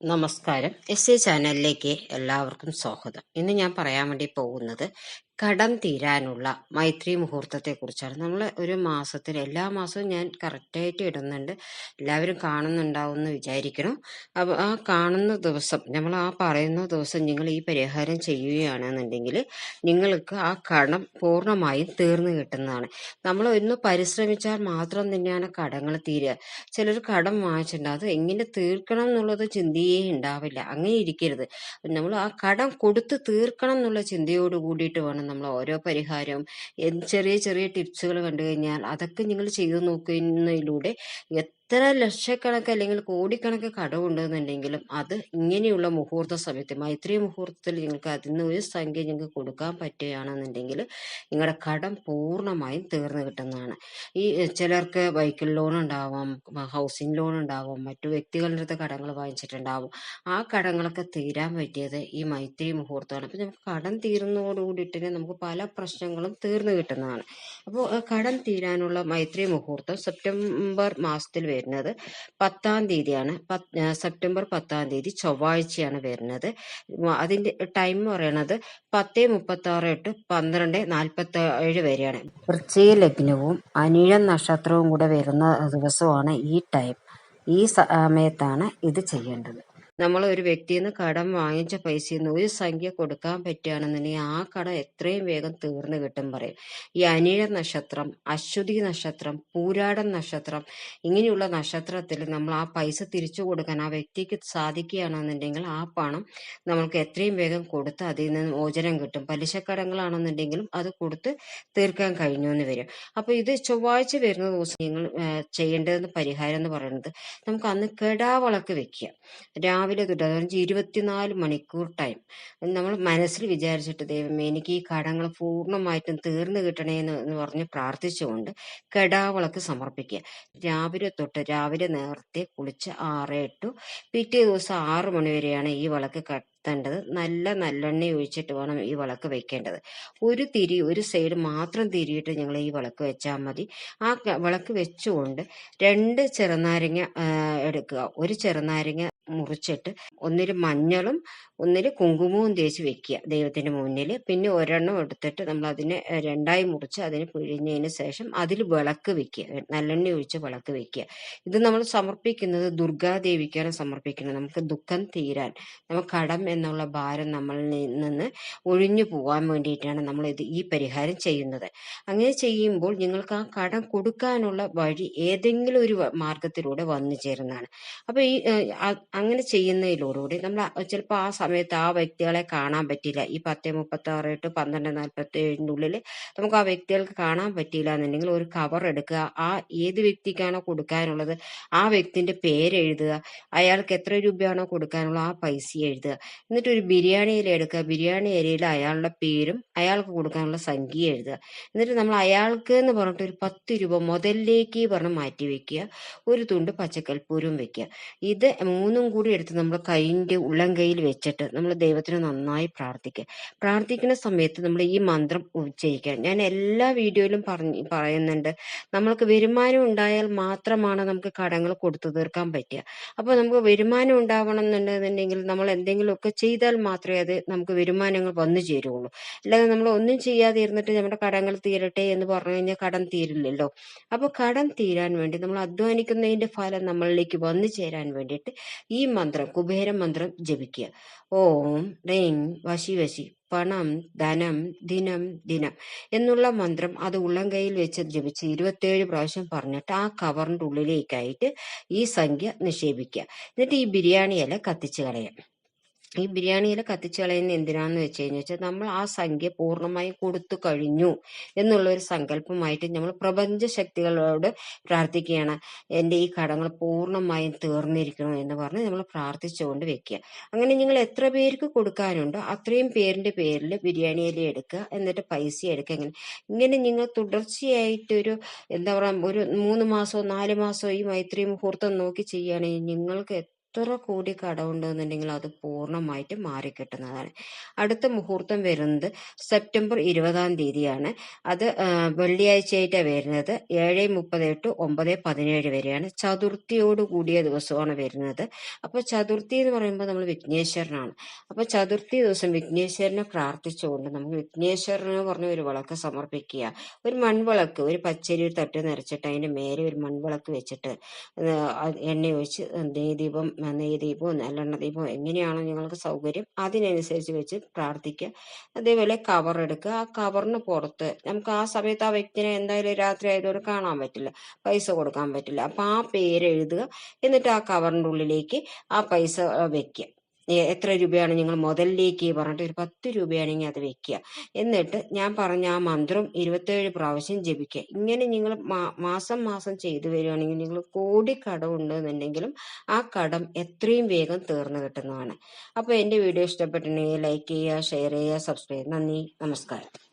നമസ്കാരം. S A ചാനലിലേക്ക് എല്ലാവർക്കും സ്വാഗതം. ഇന്ന് ഞാൻ പറയാൻ വേണ്ടി പോകുന്നത് കടം തീരാനുള്ള മൈത്രി മുഹൂർത്തത്തെ കുറിച്ചാണ് നമ്മൾ ഒരു മാസത്തിൽ എല്ലാ മാസവും ഞാൻ കറക്റ്റായിട്ട് ഇടുന്നുണ്ട്. എല്ലാവരും കാണുന്നുണ്ടാവും എന്ന് വിചാരിക്കണം അപ്പോൾ ആ കാണുന്ന ദിവസം നമ്മൾ ആ പറയുന്ന ദിവസം നിങ്ങൾ ഈ പരിഹാരം ചെയ്യുകയാണെന്നുണ്ടെങ്കിൽ നിങ്ങൾക്ക് ആ കടം പൂർണമായും തീർന്നു കിട്ടുന്നതാണ്. നമ്മൾ ഒന്ന് പരിശ്രമിച്ചാൽ മാത്രം തന്നെയാണ് കടങ്ങൾ തീരുക. ചിലർ കടം വാങ്ങിച്ചിട്ടുണ്ട് അത് എങ്ങനെ തീർക്കണം എന്നുള്ളത് ചിന്തയേ ഉണ്ടാവില്ല. അങ്ങനെ ഇരിക്കരുത്. നമ്മൾ ആ കടം കൊടുത്ത് തീർക്കണം എന്നുള്ള ചിന്തയോട് കൂടിയിട്ട് വേണം നമ്മൾ ഓരോ പരിഹാരവും ചെറിയ ചെറിയ ടിപ്സുകൾ കണ്ടു കഴിഞ്ഞാൽ അതൊക്കെ നിങ്ങൾ ചെയ്തു നോക്കുന്നതിലൂടെ എത്ര ലക്ഷക്കണക്ക് അല്ലെങ്കിൽ കോടിക്കണക്ക് കടമുണ്ടെന്നുണ്ടെങ്കിലും അത് ഇങ്ങനെയുള്ള മുഹൂർത്ത സമയത്ത് മൈത്രി മുഹൂർത്തത്തിൽ നിങ്ങൾക്ക് അതിൽ നിന്ന് ഒരു സംഖ്യ നിങ്ങൾക്ക് കൊടുക്കാൻ പറ്റുകയാണെന്നുണ്ടെങ്കിൽ നിങ്ങളുടെ കടം പൂർണമായും തീർന്നു കിട്ടുന്നതാണ്. ഈ ചിലർക്ക് ബൈക്കിൽ ലോൺ ഉണ്ടാവാം ഹൗസിംഗ് ലോൺ ഉണ്ടാവാം മറ്റു വ്യക്തികളുടെ അടുത്ത് കടങ്ങൾ വാങ്ങിച്ചിട്ടുണ്ടാവും. ആ കടങ്ങളൊക്കെ തീരാൻ പറ്റിയത് ഈ മൈത്രി മുഹൂർത്തമാണ്. അപ്പം നമുക്ക് കടം തീരുന്നതോടുകൂടിയിട്ട് തന്നെ നമുക്ക് പല പ്രശ്നങ്ങളും തീർന്നു കിട്ടുന്നതാണ്. അപ്പോൾ കടം തീരാനുള്ള മൈത്രി മുഹൂർത്തം സെപ്റ്റംബർ മാസത്തിൽ വരുന്നത്. പത്താം തീയതിയാണ്. സെപ്റ്റംബർ പത്താം തീയതി ചൊവ്വാഴ്ചയാണ് വരുന്നത്. അതിന്റെ ടൈം പറയണത് പത്ത് മുപ്പത്തി ആറ് എട്ട് പന്ത്രണ്ട് നാൽപ്പത്തി ഏഴ് വരെയാണ്. വൃശ്ചിക ലഗ്നവും അനിഴം നക്ഷത്രവും കൂടെ വരുന്ന ദിവസമാണ് ഈ ടൈം. ഈ സമയത്താണ് ഇത് ചെയ്യേണ്ടത്. നമ്മൾ ഒരു വ്യക്തിയിൽ നിന്ന് കടം വാങ്ങിച്ച പൈസയിൽ നിന്ന് ഒരു സംഖ്യ കൊടുക്കാൻ പറ്റുകയാണെന്നുണ്ടെങ്കിൽ ആ കടം എത്രയും വേഗം തീർന്നു കിട്ടും പറയും. ഈ അനിഴ നക്ഷത്രം അശ്വതി നക്ഷത്രം പൂരാടൻ നക്ഷത്രം ഇങ്ങനെയുള്ള നക്ഷത്രത്തിൽ നമ്മൾ ആ പൈസ തിരിച്ചു കൊടുക്കാൻ ആ വ്യക്തിക്ക് സാധിക്കുകയാണെന്നുണ്ടെങ്കിൽ ആ പണം നമ്മൾക്ക് എത്രയും വേഗം കൊടുത്ത് അതിൽ നിന്ന് മോചനം കിട്ടും. പലിശക്കടങ്ങളാണെന്നുണ്ടെങ്കിലും അത് കൊടുത്ത് തീർക്കാൻ കഴിഞ്ഞു എന്ന് വരും. അപ്പൊ ഇത് ചൊവ്വാഴ്ച വരുന്ന ദിവസം നിങ്ങൾ ചെയ്യേണ്ടതെന്ന് പരിഹാരം എന്ന് പറയുന്നത് നമുക്ക് അന്ന് കെടാവിളക്ക് വെക്കുക. രാവിലെ തൊട്ട് അതായത് ഇരുപത്തിനാല് മണിക്കൂർ ടൈം നമ്മൾ മനസ്സിൽ വിചാരിച്ചിട്ട് ദൈവമേ എനിക്ക് ഈ കടങ്ങൾ പൂർണമായിട്ടും തീർന്നു കിട്ടണേ എന്ന് പറഞ്ഞ് പ്രാർത്ഥിച്ചുകൊണ്ട് കെടാവിളക്ക് സമർപ്പിക്കുക. രാവിലെ തൊട്ട് രാവിലെ നേരത്തെ കുളിച്ച് ആറ് ടു പിറ്റേ ദിവസം ആറ് മണി വരെയാണ് ഈ വിളക്ക് കത്തേണ്ടത്. നല്ല നല്ലെണ്ണ ഒഴിച്ചിട്ട് വേണം ഈ വിളക്ക് വെക്കേണ്ടത്. ഒരു തിരി ഒരു സൈഡ് മാത്രം തിരിയിട്ട് ഞങ്ങൾ ഈ വിളക്ക് വെച്ചാൽ മതി. ആ വിളക്ക് വെച്ചുകൊണ്ട് രണ്ട് ചെറുനാരങ്ങ എടുക്കുക. ഒരു ചെറുനാരങ്ങ മുറിച്ചിട്ട് ഒന്നിൽ മഞ്ഞളും ഒന്നിൽ കുങ്കുമവും തേച്ച് വെക്കുക ദൈവത്തിന്റെ മുന്നിൽ പിന്നെ ഒരെണ്ണം എടുത്തിട്ട് നമ്മൾ അതിനെ രണ്ടായി മുറിച്ച് അതിനെ പിഴിഞ്ഞതിന് ശേഷം അതിൽ വിളക്ക് വെക്കുക. നല്ലെണ്ണ ഒഴിച്ച് വിളക്ക് വെക്കുക. ഇത് നമ്മൾ സമർപ്പിക്കുന്നത് ദുർഗാദേവിക്കാണ് സമർപ്പിക്കുന്നത്. നമുക്ക് ദുഃഖം തീരാൻ നമുക്ക് കടം എന്നുള്ള ഭാരം നമ്മളിൽ നിന്ന് ഒഴിഞ്ഞു പോകാൻ വേണ്ടിയിട്ടാണ് നമ്മൾ ഇത് ഈ പരിഹാരം ചെയ്യുന്നത്. അങ്ങനെ ചെയ്യുമ്പോൾ നിങ്ങൾക്ക് ആ കടം കൊടുക്കാനുള്ള വഴി ഏതെങ്കിലും ഒരു മാർഗത്തിലൂടെ വന്നു ചേരുന്നതാണ്. അപ്പൊ ഈ അങ്ങനെ ചെയ്യുന്നതിലൂടെ നമ്മൾ ചിലപ്പോൾ ആ സമയത്ത് ആ വ്യക്തികളെ കാണാൻ പറ്റില്ല ഈ പത്ത് മുപ്പത്തി ആറ് ടു പന്ത്രണ്ട് നാൽപ്പത്തി ഏഴിന്റെ ഉള്ളിൽ നമുക്ക് ആ വ്യക്തികൾക്ക് കാണാൻ പറ്റിയില്ല എന്നുണ്ടെങ്കിൽ ഒരു കവർ എടുക്കുക. ആ ഏത് വ്യക്തിക്കാണോ കൊടുക്കാനുള്ളത് ആ വ്യക്തിന്റെ പേര് എഴുതുക. അയാൾക്ക് എത്ര രൂപയാണോ കൊടുക്കാനുള്ളത് ആ പൈസ എഴുതുക. എന്നിട്ട് ഒരു ബിരിയാണി ഇല എടുക്കുക. ബിരിയാണി ഇലയിൽ അയാളുടെ പേരും അയാൾക്ക് കൊടുക്കാനുള്ള സംഖ്യ എഴുതുക. എന്നിട്ട് നമ്മൾ അയാൾക്ക് എന്ന് പറഞ്ഞിട്ട് ഒരു പത്ത് രൂപ മുതലിലേക്ക് പറഞ്ഞ് മാറ്റി വെക്കുക. ഒരു തുണ്ട് പച്ചക്കൽപ്പൂരും വെക്കുക. ഇത് മൂന്നും കൂടി എടുത്ത് നമ്മൾ കൈയിന്റെ ഉള്ളം കൈയിൽ വെച്ചിട്ട് നമ്മൾ ദൈവത്തിന് നന്നായി പ്രാർത്ഥിക്കുക. പ്രാർത്ഥിക്കുന്ന സമയത്ത് നമ്മൾ ഈ മന്ത്രം ഉച്ചരിക്കുക. ഞാൻ എല്ലാ വീഡിയോയിലും പറഞ്ഞ് പറയുന്നുണ്ട്. നമ്മൾക്ക് വരുമാനം ഉണ്ടായാൽ മാത്രമാണ് നമുക്ക് കടങ്ങൾ കൊടുത്തു തീർക്കാൻ പറ്റുക. അപ്പോൾ നമുക്ക് വരുമാനം ഉണ്ടാവണം എന്നുണ്ടെന്നുണ്ടെങ്കിൽ നമ്മൾ എന്തെങ്കിലുമൊക്കെ ചെയ്താൽ മാത്രമേ അത് നമുക്ക് വരുമാനങ്ങൾ വന്നു ചേരുള്ളൂ അല്ലാതെ നമ്മൾ ഒന്നും ചെയ്യാതെ ഇരുന്നിട്ട് നമ്മുടെ കടങ്ങൾ തീരട്ടെ എന്ന് പറഞ്ഞു കഴിഞ്ഞാൽ കടം തീരില്ലല്ലോ. അപ്പോൾ കടം തീരാൻ വേണ്ടി നമ്മൾ അധ്വാനിക്കുന്നതിന്റെ ഫലം നമ്മളിലേക്ക് വന്നു ചേരാൻ വേണ്ടിയിട്ട് ഈ മന്ത്രം കുബേര മന്ത്രം ജപിക്കുക. ഓം റീം വശി വശി പണം ധനം ദിനം ദിനം എന്നുള്ള മന്ത്രം അത് ഉള്ളം കയ്യിൽ വെച്ച് ജപിച്ച് ഇരുപത്തേഴ് പ്രാവശ്യം പറഞ്ഞിട്ട് ആ കവറിന്റെ ഉള്ളിലേക്കായിട്ട് ഈ സംഖ്യ നിക്ഷേപിക്കുക. എന്നിട്ട് ഈ ബിരിയാണി ഇല കത്തിച്ച് കളയാം. ഈ ബിരിയാണിയിൽ കത്തിച്ചു കളയുന്നത് എന്തിനാന്ന് വെച്ച് കഴിഞ്ഞാൽ നമ്മൾ ആ സംഖ്യ പൂർണമായും കൊടുത്തു കഴിഞ്ഞു എന്നുള്ള ഒരു സങ്കല്പമായിട്ട് നമ്മൾ പ്രപഞ്ച ശക്തികളോട് പ്രാർത്ഥിക്കുകയാണ്. എന്റെ ഈ കടങ്ങൾ പൂർണമായും തീർന്നിരിക്കണം എന്ന് പറഞ്ഞ് നമ്മൾ പ്രാർത്ഥിച്ചുകൊണ്ട് വെക്കുക. അങ്ങനെ നിങ്ങൾ എത്ര പേർക്ക് കൊടുക്കാനുണ്ടോ അത്രയും പേരിന്റെ പേരിൽ ബിരിയാണി ഇല എടുക്കുക എന്നിട്ട് പൈസ എടുക്കുക ഇങ്ങനെ ഇങ്ങനെ നിങ്ങൾ തുടർച്ചയായിട്ടൊരു എന്താ പറയുക ഒരു മൂന്ന് മാസമോ നാല് മാസമോ ഈ മൈത്രി മുഹൂർത്തം നോക്കി ചെയ്യുകയാണെങ്കിൽ നിങ്ങൾക്ക് എത്ര കോടി കടമുണ്ടെന്നുണ്ടെങ്കിൽ അത് പൂർണമായിട്ട് മാറിക്കിട്ടുന്നതാണ്. അടുത്ത മുഹൂർത്തം വരുന്നത് സെപ്റ്റംബർ ഇരുപതാം തീയതിയാണ്. അത് വെള്ളിയാഴ്ചയായിട്ടാണ് വരുന്നത്. ഏഴ് മുപ്പത് ടു ഒമ്പത് പതിനേഴ് വരെയാണ്. ചതുർത്ഥിയോട് കൂടിയ ദിവസമാണ് വരുന്നത്. അപ്പൊ ചതുർത്ഥി എന്ന് പറയുമ്പോൾ നമ്മൾ വിഘ്നേശ്വരനാണ്. അപ്പൊ ചതുർത്ഥി ദിവസം വിഘ്നേശ്വരനെ പ്രാർത്ഥിച്ചുകൊണ്ട് നമുക്ക് വിഘ്നേശ്വരന് പറഞ്ഞ ഒരു വിളക്ക് സമർപ്പിക്കുക. ഒരു മൺവിളക്ക് ഒരു പച്ചരി ഒരു തട്ട് നിറച്ചിട്ട് അതിന്റെ മേലെ ഒരു മൺവിളക്ക് വെച്ചിട്ട് എണ്ണ ഒഴിച്ച് നെയ്ദീപം നെയ്ദീപവും നല്ലെണ്ണ ദീപവും എങ്ങനെയാണോ നിങ്ങൾക്ക് സൗകര്യം അതിനനുസരിച്ച് വെച്ച് പ്രാർത്ഥിക്കുക. അതേപോലെ കവർ എടുക്കുക. ആ കവറിന് പുറത്ത് നമുക്ക് ആ സമയത്ത് ആ വ്യക്തിനെ എന്തായാലും രാത്രി ആയതുകൊണ്ട് കാണാൻ പറ്റില്ല. പൈസ കൊടുക്കാൻ പറ്റില്ല. അപ്പൊ ആ പേര് എഴുതുക. എന്നിട്ട് ആ കവറിന്റെ ഉള്ളിലേക്ക് ആ പൈസ വെക്കുക. എത്ര രൂപയാണ് നിങ്ങൾ മുതലിലേക്ക് പറഞ്ഞിട്ട് ഒരു പത്ത് രൂപയാണെങ്കിൽ അത് വെക്കുക. എന്നിട്ട് ഞാൻ പറഞ്ഞ ആ മന്ത്രം ഇരുപത്തേഴ് പ്രാവശ്യം ജപിക്കുക. ഇങ്ങനെ നിങ്ങൾ മാസം മാസം ചെയ്തു വരികയാണെങ്കിൽ നിങ്ങൾ കോടി കടം ഉണ്ടെന്നുണ്ടെങ്കിലും ആ കടം എത്രയും വേഗം തീർന്നു കിട്ടുന്നതാണ്. അപ്പോൾ എന്റെ വീഡിയോ ഇഷ്ടപ്പെട്ടിട്ടുണ്ടെങ്കിൽ ലൈക്ക് ചെയ്യുക ഷെയർ ചെയ്യുക സബ്സ്ക്രൈബ് നന്ദി. നമസ്കാരം.